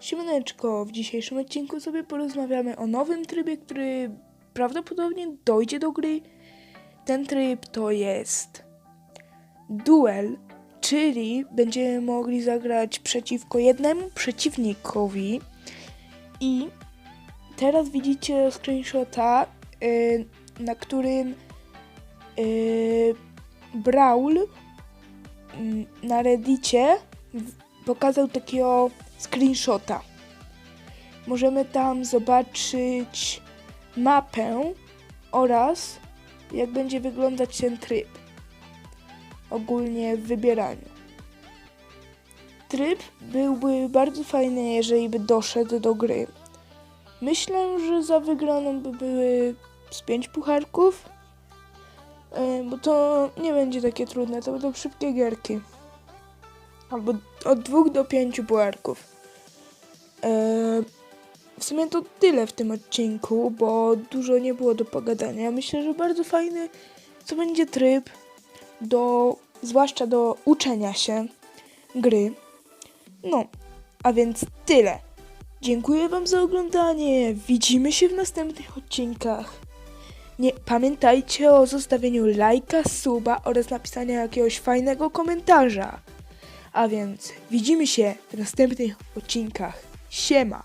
Siemaneczko, w dzisiejszym odcinku sobie porozmawiamy o nowym trybie, który prawdopodobnie dojdzie do gry. Ten tryb to jest duel, czyli będziemy mogli zagrać przeciwko jednemu przeciwnikowi i teraz widzicie screenshota, y, na którym y, Brawl mm, na reddicie pokazał takiego screenshota. Możemy tam zobaczyć mapę oraz jak będzie wyglądać ten tryb. Ogólnie w wybieraniu. Tryb byłby bardzo fajny, jeżeli by doszedł do gry. Myślę, że za wygraną by były z pięć pucharków, e, bo to nie będzie takie trudne, to będą szybkie gierki. Albo od dwóch do pięciu pucharków. E, w sumie to tyle w tym odcinku, bo dużo nie było do pogadania. Myślę, że bardzo fajny to będzie tryb do, zwłaszcza do uczenia się gry. No, a więc tyle. Dziękuję Wam za oglądanie. Widzimy się w następnych odcinkach. Nie pamiętajcie o zostawieniu lajka, suba oraz napisania jakiegoś fajnego komentarza. A więc widzimy się w następnych odcinkach. Siema!